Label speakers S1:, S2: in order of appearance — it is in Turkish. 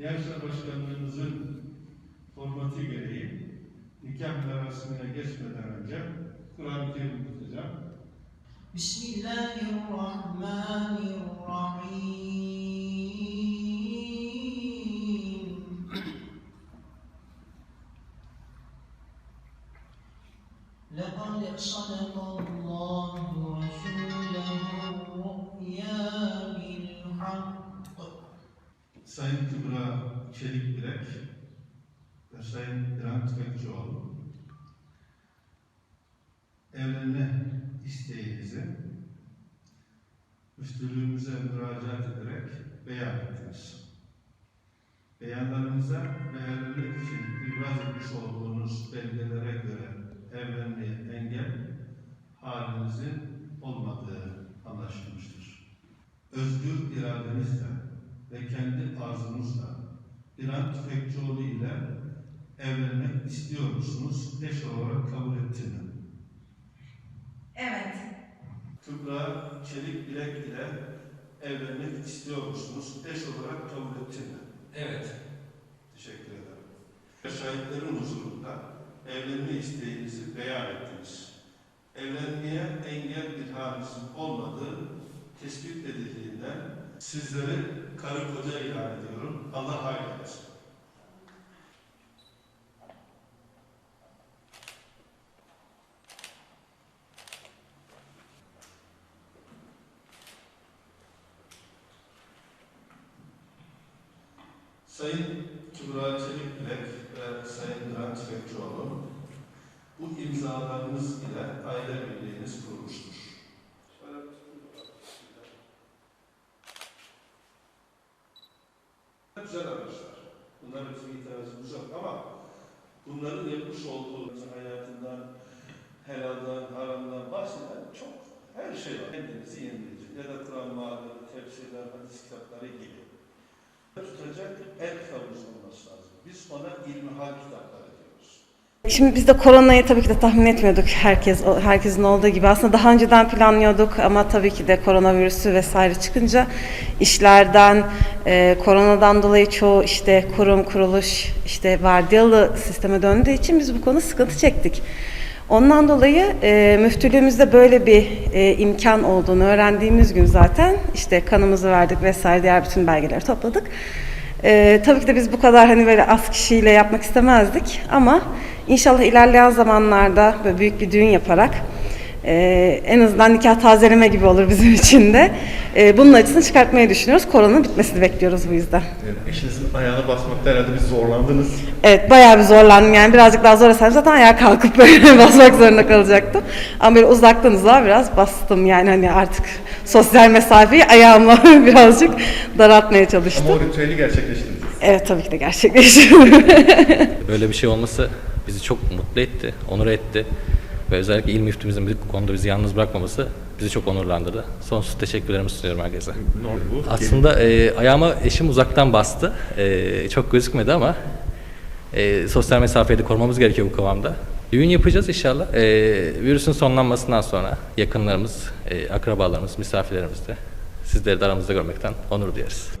S1: Gençler Başkanlığımızın formatı gereği nikah merasimine geçmeden önce Kur'an-ı Kerim okuyacağım.
S2: بسم الله الرحمن الرحيم لقد صدق
S1: Sayın Kübra Çelik Bilek ve Sayın İlhan Tüfekçioğlu evlenme isteğinizi müftülüğümüze müracaat ederek beyan ettiniz. Beyanlarınıza ve evlilik için ibraz etmiş olduğunuz belgelere göre evlenmeye engel halinizin olmadığı anlaşılmıştır. Özgür iradenizle ve kendi arzunuzla İlhan Tüfekçioğlu ile evlenmek istiyor musunuz? Eş olarak kabul etti mi?
S3: Evet.
S1: Kübra Çelik Bilek ile evlenmek istiyor musunuz? Eş olarak kabul etti mi?
S4: Evet.
S1: Teşekkür ederim. Şahitlerin huzurunda evlenme isteğinizi beyan ettiniz. Evlenmeye engel bir halinizin olmadığı tespit edildiğinden sizleri karı koca ilan ediyorum. Allah hayır eylesin. Sayın Kübra Çelikbilek ve Sayın Bülent Tüfekçioğlu, bu imzalarınız ile aile birliğiniz kurulmuştur. Güzel araçlar. Bunlar bizim itirazımız yok ama bunların yapmış olduğu hayatından, helaldan, haramdan bahseden çok her şey var. Kendinizi yenileyici ya da Kur'an mağaraları, tefsirler, hadis kitapları gibi tutacak el kitabımız olması lazım. Biz ona ilmihal kitapları.
S3: Şimdi biz de koronayı tabii ki de tahmin etmiyorduk herkes herkesin olduğu gibi. Aslında daha önceden planlıyorduk ama tabii ki de koronavirüsü vesaire çıkınca işlerden, e, koronadan dolayı çoğu işte kurum, kuruluş, işte vardiyalı sisteme döndüğü için biz bu konuda sıkıntı çektik. Ondan dolayı e, müftülüğümüzde böyle bir e, imkan olduğunu öğrendiğimiz gün zaten işte kanımızı verdik vesaire diğer bütün belgeleri topladık. E, tabii ki de biz bu kadar hani böyle az kişiyle yapmak istemezdik ama inşallah ilerleyen zamanlarda böyle büyük bir düğün yaparak e, en azından nikah tazeleme gibi olur bizim için de. E, bunun açısını çıkartmayı düşünüyoruz. Korona bitmesini bekliyoruz bu yüzden.
S5: Evet, eşinizin ayağına basmakta herhalde bir zorlandınız.
S3: Evet bayağı bir zorlandım yani birazcık daha zor esem zaten ayağa kalkıp böyle basmak zorunda kalacaktım. Ama böyle uzaktan uzağa biraz bastım yani hani artık sosyal mesafeyi ayağımla birazcık daraltmaya çalıştım.
S5: Ama o ritüeli gerçekleştirdiniz.
S3: Evet tabii ki de gerçekleşti.
S4: Böyle bir şey olması bizi çok mutlu etti, onur etti. Ve özellikle il müftümüzün bu konuda bizi yalnız bırakmaması bizi çok onurlandırdı. Sonsuz teşekkürlerimi sunuyorum herkese. Aslında e, ayağıma eşim uzaktan bastı. E, çok gözükmedi ama e, sosyal mesafeyi de korumamız gerekiyor bu kıvamda. Düğün yapacağız inşallah. E, virüsün sonlanmasından sonra yakınlarımız, e, akrabalarımız, misafirlerimiz de sizleri de aramızda görmekten onur duyarız.